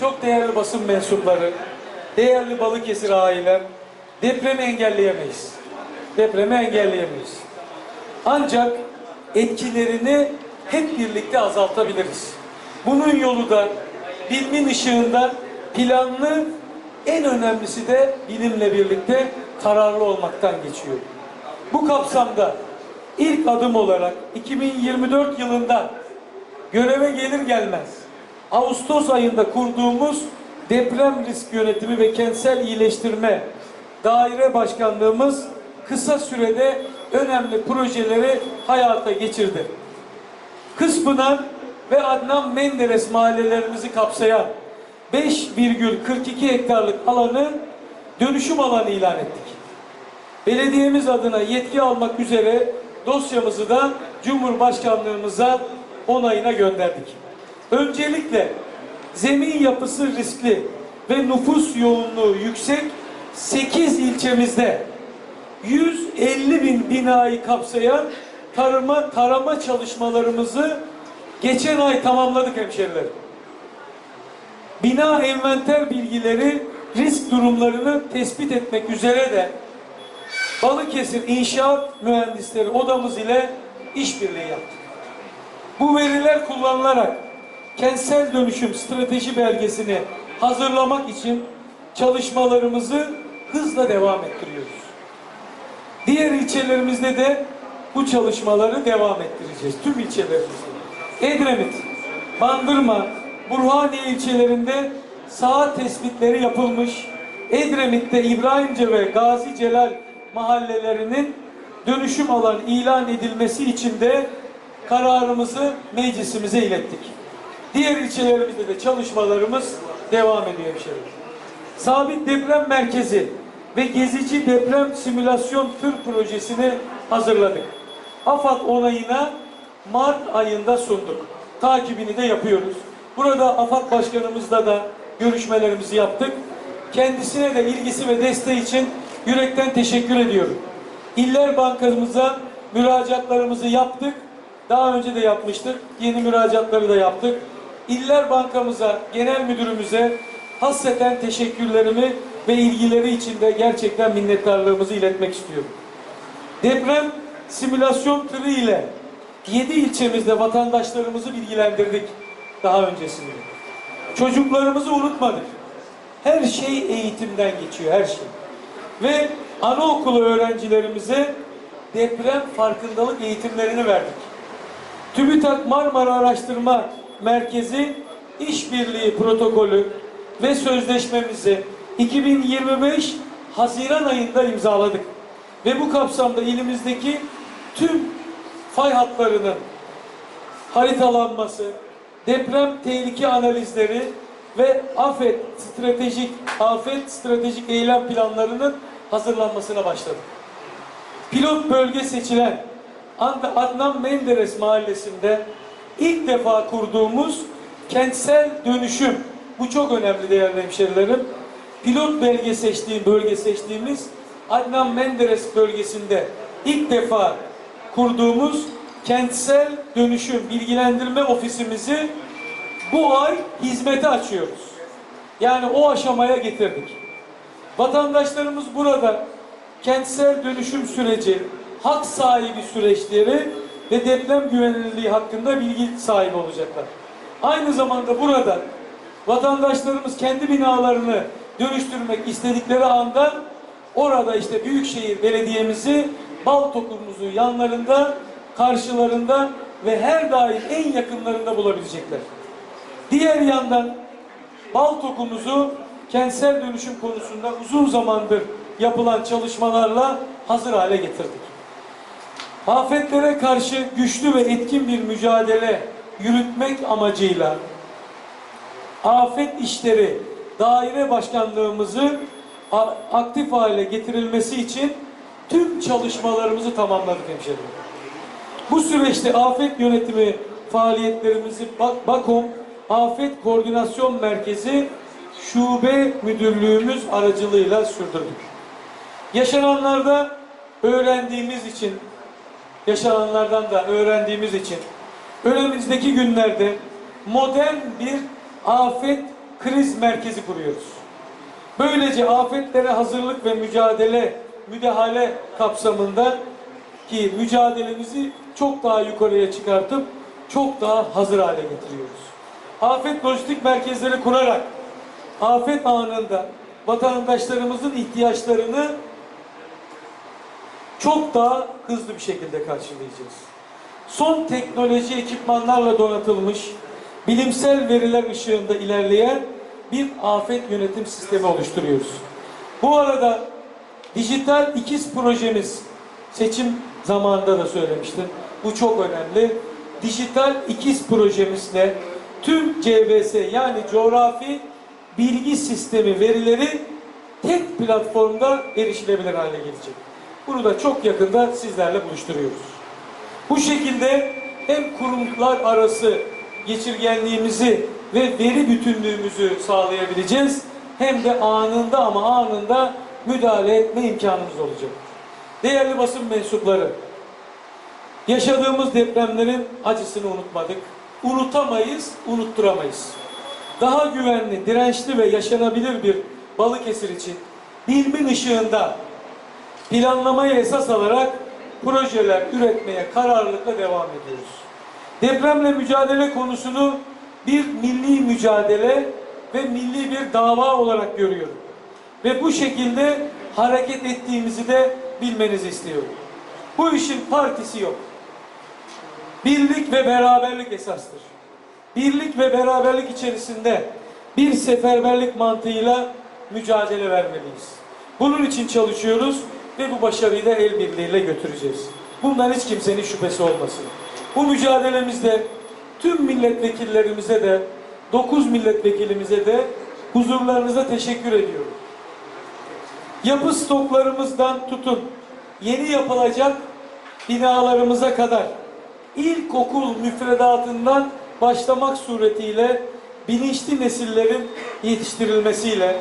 çok değerli basın mensupları, değerli Balıkesir aileler, depremi engelleyemeyiz. Depremi engelleyemeyiz. Ancak etkilerini hep birlikte azaltabiliriz. Bunun yolu da bilimin ışığında planlı, en önemlisi de bilimle birlikte kararlı olmaktan geçiyor. Bu kapsamda ilk adım olarak 2024 yılında göreve gelir gelmez Ağustos ayında kurduğumuz deprem risk yönetimi ve kentsel iyileştirme daire başkanlığımız kısa sürede önemli projeleri hayata geçirdi. Kıspınar ve Adnan Menderes mahallelerimizi kapsayan 5,42 hektarlık alanı dönüşüm alanı ilan ettik. Belediyemiz adına yetki almak üzere dosyamızı da Cumhurbaşkanlığımıza onayına gönderdik. Öncelikle zemin yapısı riskli ve nüfus yoğunluğu yüksek 8 ilçemizde 150 bin binayı kapsayan tarıma, tarama çalışmalarımızı geçen ay tamamladık hemşerilerim. Bina envanter bilgileri risk durumlarını tespit etmek üzere de Balıkesir İnşaat Mühendisleri Odamız ile işbirliği yaptık. Bu veriler kullanılarak kentsel dönüşüm strateji belgesini hazırlamak için çalışmalarımızı hızla devam ettiriyoruz. Diğer ilçelerimizde de bu çalışmaları devam ettireceğiz. Tüm ilçelerimizde. Edremit, Bandırma, Burhaniye ilçelerinde saat tespitleri yapılmış. Edremit'te İbrahimce ve Gazi Celal mahallelerinin dönüşüm alanı ilan edilmesi için de kararımızı meclisimize ilettik. Diğer ilçelerimizde de çalışmalarımız devam ediyor hemşehrim. Sabit Deprem Merkezi ve Gezici Deprem Simülasyon Tır Projesini hazırladık. AFAD onayına Mart ayında sunduk. Takibini de yapıyoruz. Burada AFAD Başkanımızla da görüşmelerimizi yaptık. Kendisine de ilgisi ve desteği için yürekten teşekkür ediyorum. İller Bankamıza müracaatlarımızı yaptık. Daha önce de yapmıştık. Yeni müracaatları da yaptık. İller Bankamıza, Genel Müdürümüze hasreten teşekkürlerimi ve ilgileri için de gerçekten minnettarlığımızı iletmek istiyorum. Deprem simülasyon tırı ile 7 ilçemizde vatandaşlarımızı bilgilendirdik daha öncesinde. Çocuklarımızı unutmadık. Her şey eğitimden geçiyor, her şey. Ve anaokulu öğrencilerimize deprem farkındalık eğitimlerini verdik. TÜBİTAK Marmara Araştırma Merkezi işbirliği protokolü ve sözleşmemizi 2025 Haziran ayında imzaladık. Ve bu kapsamda ilimizdeki tüm fay hatlarının haritalanması, deprem tehlike analizleri ve afet stratejik afet stratejik eylem planlarının hazırlanmasına başladık. Pilot bölge seçilen Ad- Adnan Menderes mahallesinde ilk defa kurduğumuz kentsel dönüşüm bu çok önemli değerli hemşerilerim. Pilot bölge seçtiğim bölge seçtiğimiz Adnan Menderes bölgesinde ilk defa kurduğumuz kentsel dönüşüm bilgilendirme ofisimizi bu ay hizmete açıyoruz. Yani o aşamaya getirdik. Vatandaşlarımız burada kentsel dönüşüm süreci, hak sahibi süreçleri ve deprem güvenilirliği hakkında bilgi sahibi olacaklar. Aynı zamanda burada vatandaşlarımız kendi binalarını dönüştürmek istedikleri anda orada işte Büyükşehir Belediye'mizi Baltokumuzun yanlarında, karşılarında ve her daim en yakınlarında bulabilecekler. Diğer yandan Baltokumuzu kentsel dönüşüm konusunda uzun zamandır yapılan çalışmalarla hazır hale getirdik. Afetlere karşı güçlü ve etkin bir mücadele yürütmek amacıyla afet işleri daire başkanlığımızı aktif hale getirilmesi için tüm çalışmalarımızı tamamladık hemşehrim. Bu süreçte afet yönetimi faaliyetlerimizi Bak- BAKOM Afet Koordinasyon Merkezi Şube Müdürlüğümüz aracılığıyla sürdürdük. Yaşananlarda öğrendiğimiz için, yaşananlardan da öğrendiğimiz için önümüzdeki günlerde modern bir afet kriz merkezi kuruyoruz. Böylece afetlere hazırlık ve mücadele, müdahale kapsamında ki mücadelemizi çok daha yukarıya çıkartıp çok daha hazır hale getiriyoruz. Afet lojistik merkezleri kurarak afet anında vatandaşlarımızın ihtiyaçlarını çok daha hızlı bir şekilde karşılayacağız. Son teknoloji ekipmanlarla donatılmış, bilimsel veriler ışığında ilerleyen bir afet yönetim sistemi oluşturuyoruz. Bu arada dijital ikiz projemiz seçim zamanında da söylemiştim. Bu çok önemli. Dijital ikiz projemizle tüm CBS yani coğrafi bilgi sistemi verileri tek platformda erişilebilir hale gelecek. Bunu da çok yakında sizlerle buluşturuyoruz. Bu şekilde hem kurumlar arası geçirgenliğimizi ve veri bütünlüğümüzü sağlayabileceğiz hem de anında ama anında müdahale etme imkanımız olacak. Değerli basın mensupları, yaşadığımız depremlerin acısını unutmadık. Unutamayız, unutturamayız. Daha güvenli, dirençli ve yaşanabilir bir Balıkesir için bilimin ışığında planlamayı esas alarak projeler üretmeye kararlılıkla devam ediyoruz. Depremle mücadele konusunu bir milli mücadele ve milli bir dava olarak görüyorum. Ve bu şekilde hareket ettiğimizi de bilmenizi istiyorum. Bu işin partisi yok. Birlik ve beraberlik esastır. Birlik ve beraberlik içerisinde bir seferberlik mantığıyla mücadele vermeliyiz. Bunun için çalışıyoruz ve bu başarıyı da el birliğiyle götüreceğiz. Bundan hiç kimsenin şüphesi olmasın. Bu mücadelemizde tüm milletvekillerimize de 9 milletvekilimize de huzurlarınıza teşekkür ediyorum. Yapı stoklarımızdan tutun yeni yapılacak binalarımıza kadar ilkokul müfredatından başlamak suretiyle bilinçli nesillerin yetiştirilmesiyle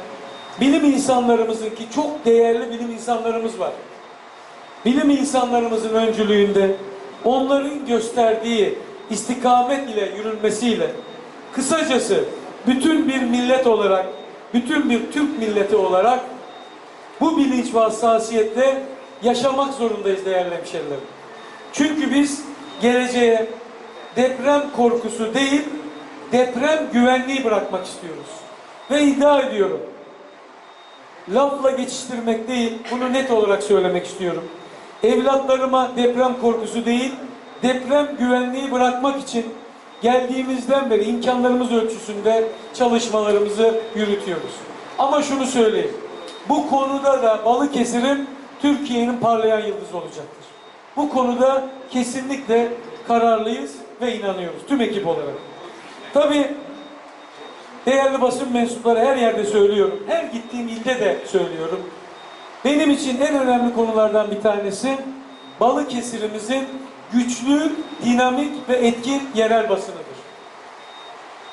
bilim insanlarımızın ki çok değerli bilim insanlarımız var. Bilim insanlarımızın öncülüğünde onların gösterdiği istikamet ile yürülmesiyle kısacası bütün bir millet olarak bütün bir Türk milleti olarak bu bilinç ve hassasiyetle yaşamak zorundayız değerli hemşerilerim. Çünkü biz geleceğe deprem korkusu değil, deprem güvenliği bırakmak istiyoruz. Ve iddia ediyorum. Lafla geçiştirmek değil, bunu net olarak söylemek istiyorum. Evlatlarıma deprem korkusu değil, deprem güvenliği bırakmak için geldiğimizden beri imkanlarımız ölçüsünde çalışmalarımızı yürütüyoruz. Ama şunu söyleyeyim. Bu konuda da Balıkesir'in Türkiye'nin parlayan yıldızı olacaktır. Bu konuda kesinlikle kararlıyız ve inanıyoruz tüm ekip olarak. Tabii değerli basın mensupları her yerde söylüyorum. Her gittiğim ilde de söylüyorum. Benim için en önemli konulardan bir tanesi Balıkesir'imizin güçlü, dinamik ve etkin yerel basınıdır.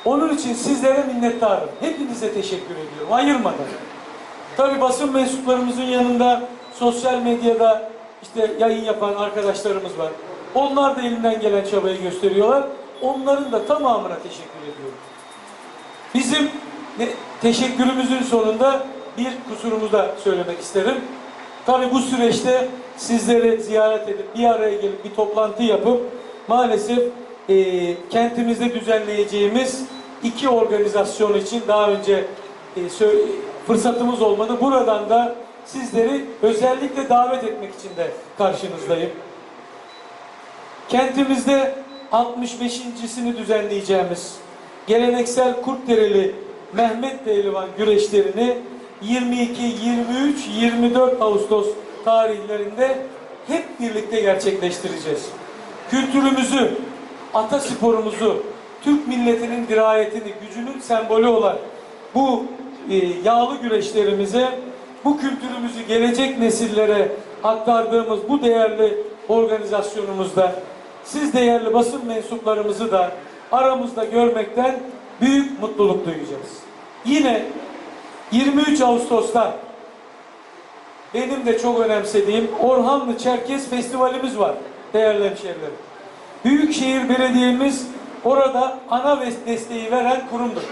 Onun için sizlere minnettarım. Hepinize teşekkür ediyorum. Ayırmadan. Tabii basın mensuplarımızın yanında sosyal medyada işte yayın yapan arkadaşlarımız var. Onlar da elinden gelen çabayı gösteriyorlar. Onların da tamamına teşekkür ediyorum. Bizim teşekkürümüzün sonunda bir kusurumuzu da söylemek isterim. Tabii bu süreçte sizleri ziyaret edip bir araya gelip bir toplantı yapıp maalesef eee, kentimizde düzenleyeceğimiz iki organizasyon için daha önce e, fırsatımız olmadı. Buradan da sizleri özellikle davet etmek için de karşınızdayım. Kentimizde 65.sini düzenleyeceğimiz geleneksel Kurtdereli Mehmet Pehlivan güreşlerini 22, 23, 24 Ağustos tarihlerinde hep birlikte gerçekleştireceğiz. Kültürümüzü, atasporumuzu, Türk milletinin dirayetini, gücünün sembolü olan bu e, yağlı güreşlerimize, bu kültürümüzü gelecek nesillere aktardığımız bu değerli organizasyonumuzda siz değerli basın mensuplarımızı da aramızda görmekten büyük mutluluk duyacağız. Yine 23 Ağustos'ta benim de çok önemsediğim Orhanlı Çerkez Festivalimiz var değerli hemşehrilerim. Büyükşehir Belediye'miz orada ana desteği veren kurumdur.